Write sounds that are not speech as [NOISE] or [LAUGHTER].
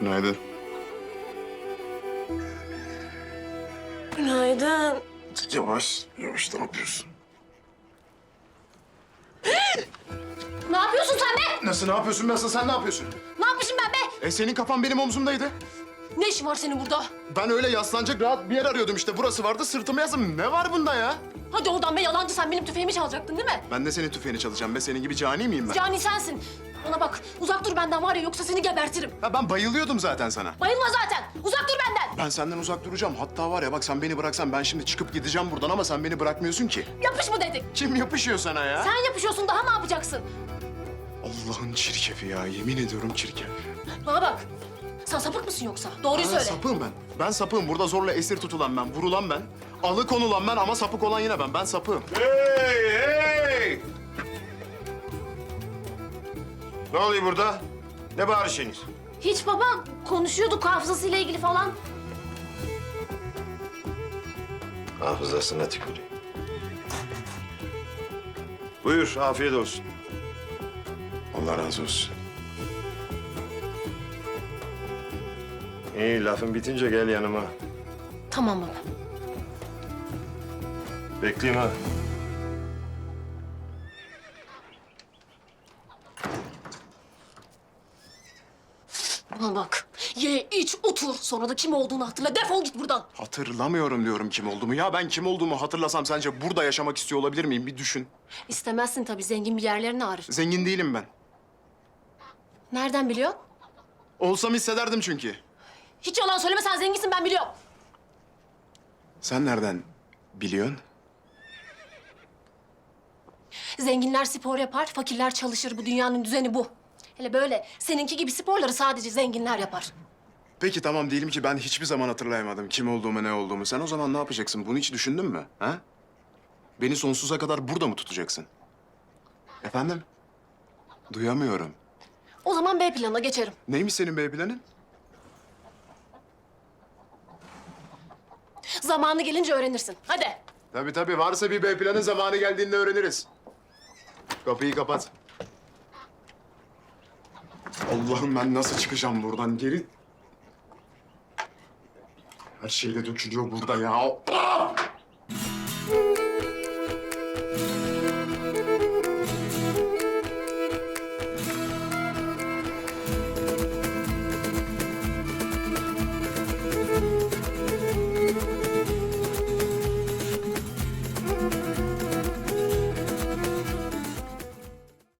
Günaydın. Günaydın. Yavaş, yavaş ne yapıyorsun? [GASPS] Ne yapıyorsun sen be? Nasıl ne yapıyorsun Nasıl sen ne yapıyorsun? Ne yapmışım ben be? E senin kafan benim omzumdaydı. Ne işin var senin burada? Ben öyle yaslanacak rahat bir yer arıyordum işte. Burası vardı sırtıma yazdım. Ne var bunda ya? Hadi oradan be yalancı sen benim tüfeğimi çalacaktın değil mi? Ben de senin tüfeğini çalacağım be. Senin gibi cani miyim ben? Cani sensin. Bana bak uzak dur benden var ya yoksa seni gebertirim. Ha, ben bayılıyordum zaten sana. Bayılma zaten. Uzak dur benden. Ben senden uzak duracağım. Hatta var ya bak sen beni bıraksan ben şimdi çıkıp gideceğim buradan ama sen beni bırakmıyorsun ki. Yapış mı dedik? Kim yapışıyor sana ya? Sen yapışıyorsun daha ne yapacaksın? Allah'ın çirkefi ya. Yemin ediyorum çirkef. Bana bak. Sen sapık mısın yoksa? Doğruyu Ben söyle. sapığım ben. Ben sapığım. Burada zorla esir tutulan ben. Vurulan ben. Alıkonulan ben ama sapık olan yine ben. Ben sapığım. Hey hey! Ne oluyor burada? Ne bağırışınız? Hiç baba konuşuyorduk hafızasıyla ilgili falan. Hafızasına tüküreyim. Buyur, afiyet olsun. Allah razı olsun. İyi, lafın bitince gel yanıma. Tamam baba. Bekleyeyim ha. Bana bak. Ye, iç, otur. Sonra da kim olduğunu hatırla. Defol git buradan. Hatırlamıyorum diyorum kim olduğumu. Ya ben kim olduğumu hatırlasam sence burada yaşamak istiyor olabilir miyim? Bir düşün. İstemezsin tabii. Zengin bir yerlerini ağrır. Zengin değilim ben. Nereden biliyor? Olsam hissederdim çünkü. Hiç yalan söyleme sen zenginsin ben biliyorum. Sen nereden biliyorsun? Zenginler spor yapar, fakirler çalışır. Bu dünyanın düzeni bu. Hele böyle seninki gibi sporları sadece zenginler yapar. Peki tamam diyelim ki ben hiçbir zaman hatırlayamadım kim olduğumu ne olduğumu. Sen o zaman ne yapacaksın? Bunu hiç düşündün mü? Ha? Beni sonsuza kadar burada mı tutacaksın? Efendim? Duyamıyorum. O zaman B planına geçerim. Neymiş senin B planın? Zamanı gelince öğrenirsin. Hadi. Tabii tabii varsa bir B planın zamanı geldiğinde öğreniriz. Kapıyı kapat. Allah'ım ben nasıl çıkacağım buradan geri? Her şey de dökülüyor burada ya. Ah!